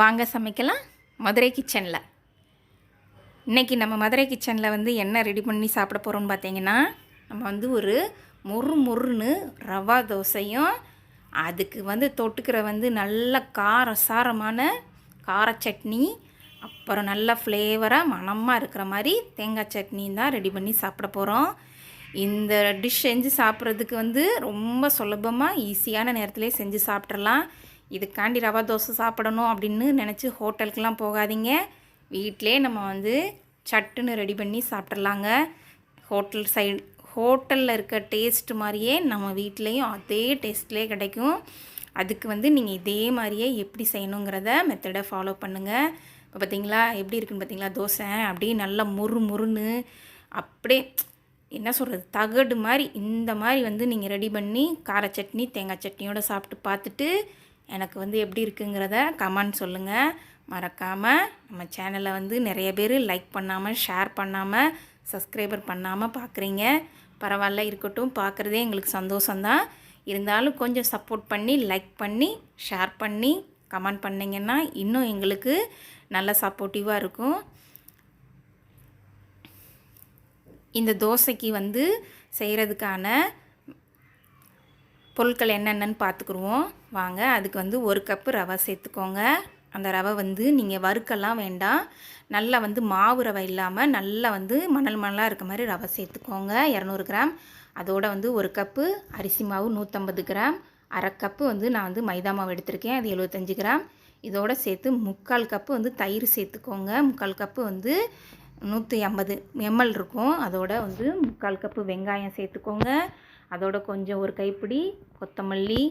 வாங்க சமைக்கலாம். மதுரை கிச்சனில். இன்றைக்கி நம்ம மதுரை கிச்சனில் வந்து என்ன ரெடி பண்ணி சாப்பிட போகிறோம்னு பார்த்தீங்கன்னா நம்ம வந்து ஒரு மொறு மொறுன்னு ரவா தோசையும் அதுக்கு வந்து தொட்டுக்கிற வந்து நல்ல கார சாரமான கார சட்னி அப்புறம் நல்ல ஃப்ளேவராக மணமாக இருக்கிற மாதிரி தேங்காய் சட்னி தான் ரெடி பண்ணி சாப்பிட போகிறோம் இந்த டிஷ் செஞ்சு சாப்பிட்றதுக்கு வந்து ரொம்ப சுலபமாக ஈஸியான நேரத்திலே செஞ்சு சாப்பிட்றலாம். இதுக்காண்டி ரவா தோசை சாப்பிடணும் அப்படின்னு நினச்சி ஹோட்டலுக்கெலாம் போகாதீங்க. வீட்டிலே நம்ம வந்து சட்டுன்னு ரெடி பண்ணி சாப்பிட்றலாங்க ஹோட்டல் சைடு ஹோட்டலில் இருக்க டேஸ்ட் மாதிரியே நம்ம வீட்லேயும் அதே டேஸ்ட்லேயே கிடைக்கும். அதுக்கு வந்து நீங்கள் இதே மாதிரியே எப்படி செய்யணுங்கிறத மெத்தடை ஃபாலோ பண்ணுங்கள் இப்போ பார்த்தீங்களா எப்படி இருக்குன்னு பார்த்தீங்களா தோசை அப்படியே நல்லா முறு முறுன்னு அப்படியே என்ன சொல்கிறது தகடு மாதிரி இந்த மாதிரி வந்து நீங்கள் ரெடி பண்ணி கார சட்னி தேங்காய் சட்னியோடு சாப்பிட்டு பார்த்துட்டு எனக்கு வந்து எப்படி இருக்குங்கிறத கமெண்ட் சொல்லுங்கள் மறக்காமல் நம்ம சேனலை வந்து நிறைய பேர் லைக் பண்ணாமல் ஷேர் பண்ணாமல் சப்ஸ்கிரைபர் பண்ணாமல் பார்க்குறீங்க பரவாயில்ல இருக்கட்டும் பார்க்குறதே எங்களுக்கு சந்தோஷந்தான் இருந்தாலும் கொஞ்சம் சப்போர்ட் பண்ணி லைக் பண்ணி ஷேர் பண்ணி கமெண்ட் பண்ணிங்கன்னா இன்னும் எங்களுக்கு நல்ல சப்போர்ட்டிவாக இருக்கும். இந்த தோசைக்கு வந்து செய்கிறதுக்கான பொருட்கள் என்னென்னு பார்த்துக்குருவோம். வாங்க அதுக்கு வந்து ஒரு கப்பு ரவை சேர்த்துக்கோங்க. அந்த ரவை வந்து நீங்கள் வறுக்கெல்லாம் வேண்டாம். நல்லா வந்து மாவு ரவை இல்லாமல் நல்லா வந்து மணல் மணலாக இருக்க மாதிரி ரவை சேர்த்துக்கோங்க. இரநூறு கிராம். அதோட வந்து ஒரு கப்பு அரிசி மாவு நூற்றம்பது கிராம். அரை கப்பு வந்து நான் வந்து மைதா மாவு எடுத்திருக்கேன். அது எழுபத்தஞ்சு கிராம். இதோட சேர்த்து முக்கால் கப்பு வந்து தயிர் சேர்த்துக்கோங்க. முக்கால் கப்பு வந்து நூற்றி ஐம்பது எம்எல் இருக்கும். அதோட வந்து முக்கால் கப்பு வெங்காயம் சேர்த்துக்கோங்க. அதோட கொஞ்சம் ஒரு கைப்பிடி கொத்தமல்லி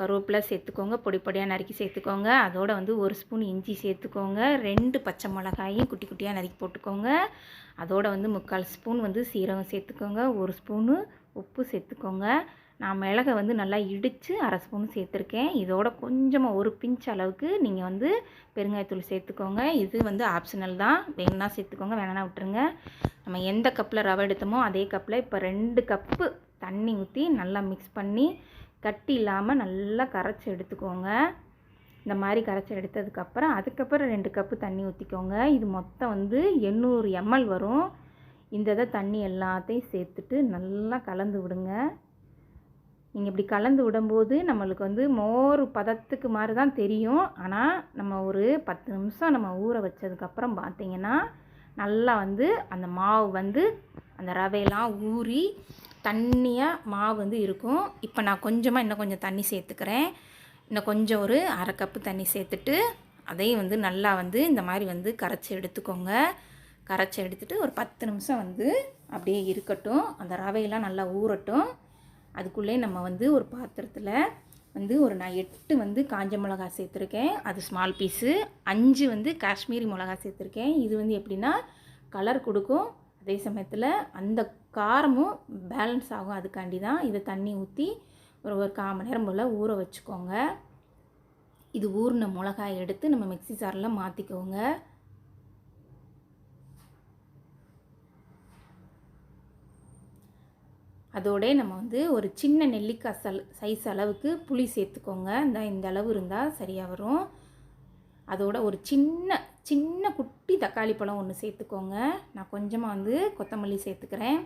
கருவேப்பிலை சேர்த்துக்கோங்க. பொடி பொடியாக நறுக்கி சேர்த்துக்கோங்க. அதோட வந்து ஒரு ஸ்பூன் இஞ்சி சேர்த்துக்கோங்க. ரெண்டு பச்சை மிளகாயும் குட்டி குட்டியாக நறுக்கி போட்டுக்கோங்க. அதோட வந்து முக்கால் ஸ்பூன் வந்து சீரகம் சேர்த்துக்கோங்க. ஒரு ஸ்பூனு உப்பு சேர்த்துக்கோங்க. நான் மிளகை வந்து நல்லா இடித்து அரை ஸ்பூன் சேர்த்துருக்கேன். இதோட கொஞ்சமாக ஒரு பிஞ்ச் அளவுக்கு நீங்கள் வந்து பெருங்காயத்தூள் சேர்த்துக்கோங்க. இது வந்து ஆப்ஷனல் தான். வேணுன்னா சேர்த்துக்கோங்க வேணாம்னா விட்டுருங்க. நம்ம எந்த கப்பில் ரவை எடுத்தோமோ அதே கப்பில் இப்போ ரெண்டு கப்பு தண்ணி ஊற்றி நல்லா மிக்ஸ் பண்ணி கட்டி இல்லாமல் நல்லா கரைச்சி எடுத்துக்கோங்க. இந்த மாதிரி கரைச்சி எடுத்ததுக்கப்புறம் அதுக்கப்புறம் ரெண்டு கப்பு தண்ணி ஊற்றிக்கோங்க இது மொத்தம் வந்து எண்ணூறு எம்எல் வரும். இந்த இதை தண்ணி எல்லாத்தையும் சேர்த்துட்டு நல்லா கலந்து விடுங்க. நீங்கள் இப்படி கலந்து விடும்போது நம்மளுக்கு வந்து மோர் பதத்துக்கு மாதிரி தான் தெரியும். ஆனால் நம்ம ஒரு பத்து நிமிஷம் நம்ம ஊற வச்சதுக்கப்புறம் பார்த்திங்கன்னா நல்லா வந்து அந்த மாவு வந்து அந்த ரவையெல்லாம் ஊறி தண்ணியாக மாவு வந்து இருக்கும். இப்போ நான் கொஞ்சமாக இன்னும் கொஞ்சம் தண்ணி சேர்த்துக்கிறேன். இன்னும் கொஞ்சம் ஒரு அரை கப்பு தண்ணி சேர்த்துட்டு அதையும் வந்து நல்லா வந்து இந்த மாதிரி வந்து கரைச்சி எடுத்துக்கோங்க. கரைச்சி எடுத்துட்டு ஒரு பத்து நிமிஷம் வந்து அப்படியே இருக்கட்டும். அந்த ரவையெல்லாம் நல்லா ஊறட்டும். அதுக்குள்ளே நம்ம வந்து ஒரு பாத்திரத்தில் வந்து ஒரு நான் எட்டு வந்து காஞ்ச மிளகா சேர்த்துருக்கேன். அது ஸ்மால் பீஸு அஞ்சு வந்து காஷ்மீரி மிளகா சேர்த்துருக்கேன். இது வந்து எப்படின்னா கலர் கொடுக்கும். அதே சமயத்தில் அந்த காரமும் பேலன்ஸ் ஆகும். அதுக்காண்டி தான் இதை தண்ணி ஊற்றி ஒரு ஒரு கால் மணி நேரம் போல் ஊற வச்சுக்கோங்க. இது ஊறின மிளகாய் எடுத்து நம்ம மிக்சி சாரில் மாற்றிக்கோங்க அதோட நம்ம வந்து ஒரு சின்ன நெல்லிக்காய் சல் சைஸ் அளவுக்கு புளி சேர்த்துக்கோங்க. இந்த இந்த அளவு இருந்தால் சரியாக வரும். அதோட ஒரு சின்ன சின்ன குட்டி தக்காளி பழம் ஒன்று சேர்த்துக்கோங்க. நான் கொஞ்சமாக வந்து கொத்தமல்லி சேர்த்துக்கிறேன்.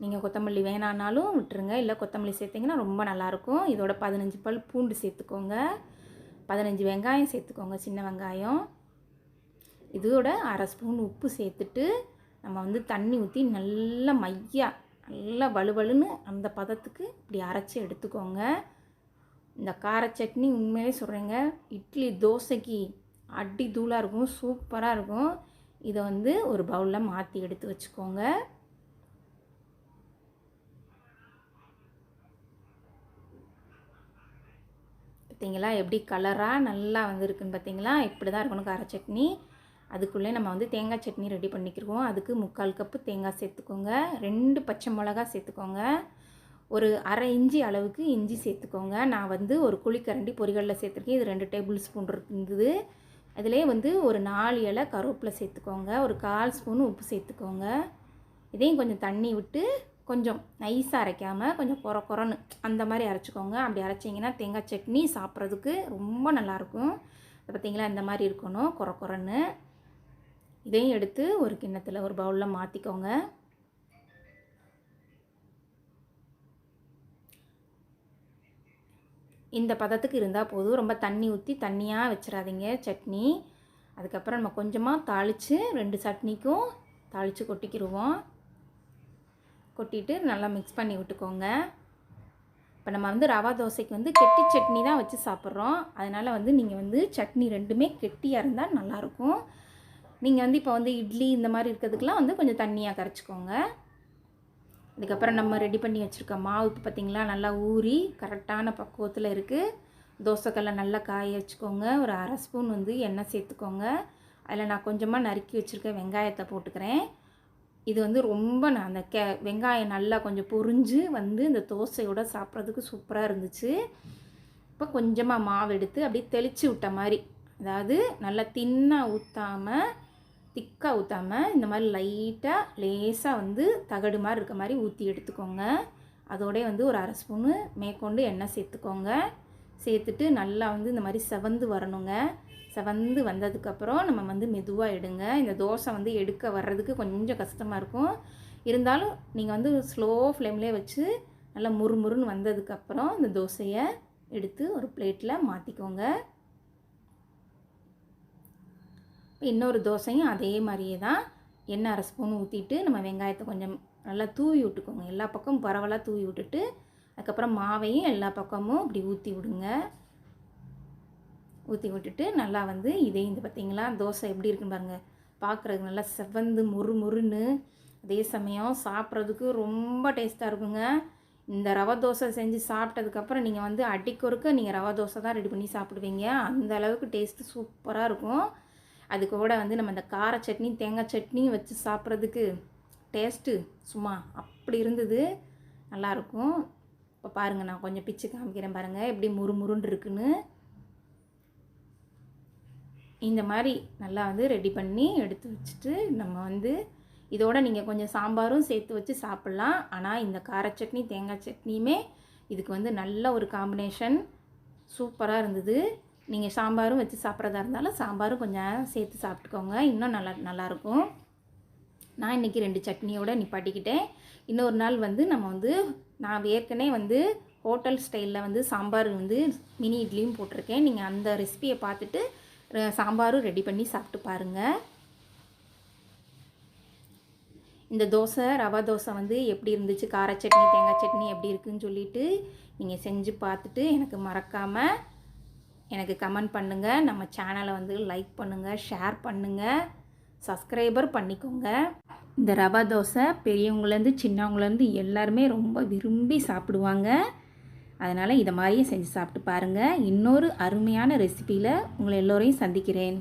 நீங்கள் கொத்தமல்லி வேணான்னாலும் விட்டுருங்க. இல்லை கொத்தமல்லி சேர்த்திங்கன்னா ரொம்ப நல்லாயிருக்கும். இதோட பதினஞ்சு பல் பூண்டு சேர்த்துக்கோங்க. பதினஞ்சு வெங்காயம் சேர்த்துக்கோங்க சின்ன வெங்காயம். இதோட அரை ஸ்பூன் உப்பு சேர்த்துட்டு நம்ம வந்து தண்ணி ஊற்றி நல்லா மையாக நல்லா வலுவலுன்னு அந்த பதத்துக்கு இப்படி அரைச்சி எடுத்துக்கோங்க. இந்த கார சட்னி உண்மையிலே சொல்கிறேங்க இட்லி தோசைக்கு அடி தூளாக இருக்கும் சூப்பராக இருக்கும். இதை வந்து ஒரு பவுலில் மாற்றி எடுத்து வச்சுக்கோங்க. பார்த்தீங்களா எப்படி கலராக நல்லா வந்துருக்குன்னு பார்த்தீங்களா இப்படி தான் இருக்கணும் கார சட்னி. அதுக்குள்ளே நம்ம வந்து தேங்காய் சட்னி ரெடி பண்ணிக்கிருவோம். அதுக்கு முக்கால் கப்பு தேங்காய் சேர்த்துக்கோங்க. ரெண்டு பச்சை மிளகா சேர்த்துக்கோங்க. ஒரு அரை இஞ்சி அளவுக்கு இஞ்சி சேர்த்துக்கோங்க. நான் வந்து ஒரு குழிக்கரண்டி பொரிகளில் சேர்த்துருக்கேன். இது ரெண்டு டேபிள் ஸ்பூன் இருந்தது. அதிலே வந்து ஒரு நாலு இலை கருவேப்பிலை சேர்த்துக்கோங்க. ஒரு கால் ஸ்பூன் உப்பு சேர்த்துக்கோங்க. இதையும் கொஞ்சம் தண்ணி விட்டு கொஞ்சம் நைஸாக அரைக்காமல் கொஞ்சம் குற குறன்னு அந்த மாதிரி அரைச்சிக்கோங்க. அப்படி அரைச்சிங்கன்னா தேங்காய் சட்னி சாப்பிட்றதுக்கு ரொம்ப நல்லாயிருக்கும் பார்த்திங்களா இந்த மாதிரி இருக்கணும். குற குறன்னு இதையும் எடுத்து ஒரு கிண்ணத்தில் ஒரு பவுலில் மாற்றிக்கோங்க இந்த பதத்துக்கு இருந்தால் போதும். ரொம்ப தண்ணி ஊற்றி தண்ணியாக வச்சிடாதீங்க சட்னி. அதுக்கப்புறம் நம்ம கொஞ்சமாக தாளித்து ரெண்டு சட்னிக்கும் தாளித்து கொட்டிக்கிடுவோம் கொட்டிட்டு நல்லா மிக்ஸ் பண்ணி விட்டுக்கோங்க. இப்போ நம்ம வந்து ரவா தோசைக்கு வந்து கெட்டி சட்னி தான் வச்சு சாப்பிட்றோம். அதனால் வந்து நீங்கள் வந்து சட்னி ரெண்டுமே கெட்டியாக இருந்தால் நல்லாயிருக்கும் நீங்கள் வந்து இப்போ வந்து இட்லி இந்த மாதிரி இருக்கிறதுக்கெலாம் வந்து கொஞ்சம் தண்ணியாக கரைச்சிக்கோங்க. இதுக்கப்புறம் நம்ம ரெடி பண்ணி வச்சுருக்க மாவு இப்போ பார்த்திங்களா நல்லா ஊறி கரெக்டான பக்குவத்தில் இருக்குது தோசைக்கல்லை நல்லா காய வச்சுக்கோங்க. ஒரு அரை ஸ்பூன் வந்து எண்ணெய் சேர்த்துக்கோங்க. அதில் நான் கொஞ்சமாக நறுக்கி வச்சுருக்க வெங்காயத்தை போட்டுக்கிறேன். இது வந்து ரொம்ப நான் அந்த கே வெங்காயம் நல்லா கொஞ்சம் பொரிஞ்சு வந்து இந்த தோசையோட சாப்பிட்றதுக்கு சூப்பராக இருந்துச்சு. இப்போ கொஞ்சமாக மாவு எடுத்து அப்படியே தெளித்து விட்ட மாதிரி அதாவது நல்லா தின்னாக ஊற்றாமல் திக்காக ஊற்றாமல் இந்த மாதிரி லைட்டாக லேசாக வந்து தகடு மாதிரி இருக்க மாதிரி ஊற்றி எடுத்துக்கோங்க. அதோடய வந்து ஒரு அரை ஸ்பூனு மேற்கொண்டு எண்ணெய் சேர்த்துக்கோங்க. சேர்த்துட்டு நல்லா வந்து இந்த மாதிரி செவந்து வரணுங்க. செவந்து வந்ததுக்கப்புறம் நம்ம வந்து மெதுவாக எடுங்க. இந்த தோசை வந்து எடுக்க வர்றதுக்கு கொஞ்சம் கஷ்டமாக இருக்கும். இருந்தாலும் நீங்கள் வந்து ஸ்லோ ஃப்ளேம்லேயே வச்சு நல்லா முறுமுறுன்னு வந்ததுக்கப்புறம் இந்த தோசையை எடுத்து ஒரு பிளேட்டில் மாற்றிக்கோங்க இன்னொரு தோசையும் அதே மாதிரியே தான் எண்ணெய் அரை ஸ்பூன் ஊற்றிட்டு நம்ம வெங்காயத்தை கொஞ்சம் நல்லா தூவி விட்டுக்கோங்க. எல்லா பக்கமும் பரவலாக தூவி விட்டுட்டு அதுக்கப்புறம் மாவையும் எல்லா பக்கமும் இப்படி ஊற்றி விடுங்க. ஊற்றி விட்டுட்டு நல்லா வந்து இதே இந்த பார்த்திங்களா? தோசை எப்படி இருக்குன்னு பாருங்கள் பார்க்குறதுக்கு நல்லா செவந்து முறு முறுன்னு அதே சமயம் சாப்பிட்றதுக்கு ரொம்ப டேஸ்ட்டாக இருக்குங்க. இந்த ரவை தோசை செஞ்சு சாப்பிட்டதுக்கப்புறம் நீங்கள் வந்து அடிக்கொருக்க நீங்கள் ரவை தோசை தான் ரெடி பண்ணி சாப்பிடுவீங்க. அந்த அளவுக்கு டேஸ்ட்டு சூப்பராக இருக்கும். அது கூட வந்து நம்ம இந்த கார சட்னி தேங்காய் சட்னி வச்சு சாப்பிட்றதுக்கு டேஸ்ட்டு சும்மா அப்படி இருந்தது. நல்லாயிருக்கும் இப்போ பாருங்கள் நான் கொஞ்சம் பிச்சு காமிக்கிறேன் பாருங்கள் எப்படி முறுமுறுன்னு இருக்குன்னு. இந்த மாதிரி நல்லா வந்து ரெடி பண்ணி எடுத்து வச்சுட்டு நம்ம வந்து இதோட நீங்கள் கொஞ்சம் சாம்பாரும் சேர்த்து வச்சு சாப்பிட்லாம். ஆனால் இந்த கார சட்னி தேங்காய் சட்னியுமே இதுக்கு வந்து நல்ல ஒரு காம்பினேஷன் சூப்பராக இருந்தது. நீங்கள் சாம்பாரும் வச்சு சாப்பிட்றதா இருந்தாலும் சாம்பாரும் கொஞ்சம் சேர்த்து சாப்பிட்டுக்கோங்க. இன்னும் நல்லா நல்லாயிருக்கும். நான் இன்றைக்கி ரெண்டு சட்னியோட நிப்பாட்டிக்கிட்டேன். இன்னொரு நாள் வந்து நம்ம வந்து நான் ஏற்கனவே வந்து ஹோட்டல் ஸ்டைலில் வந்து சாம்பார் வந்து மினி இட்லியும் போட்டிருக்கேன். நீங்கள் அந்த ரெசிபியை பார்த்துட்டு சாம்பாரும் ரெடி பண்ணி சாப்பிட்டு பாருங்கள் இந்த தோசை ரவா தோசை வந்து எப்படி இருந்துச்சு? கார சட்னி தேங்காய் சட்னி எப்படி இருக்குன்னு சொல்லிட்டு நீங்கள் செஞ்சு பார்த்துட்டு எனக்கு மறக்காமல் எனக்கு கமெண்ட் பண்ணுங்கள் நம்ம சேனலை வந்து லைக் பண்ணுங்கள் ஷேர் பண்ணுங்கள் சப்ஸ்கிரைபர் பண்ணிக்கோங்க. இந்த ரவா தோசை பெரியவங்கலேருந்து சின்னவங்கலேருந்து எல்லாருமே ரொம்ப விரும்பி சாப்பிடுவாங்க. அதனால் இதை மாதிரியே செஞ்சு சாப்பிட்டு பாருங்கள் இன்னொரு அருமையான ரெசிபியில் உங்களை எல்லோரையும் சந்திக்கிறேன்.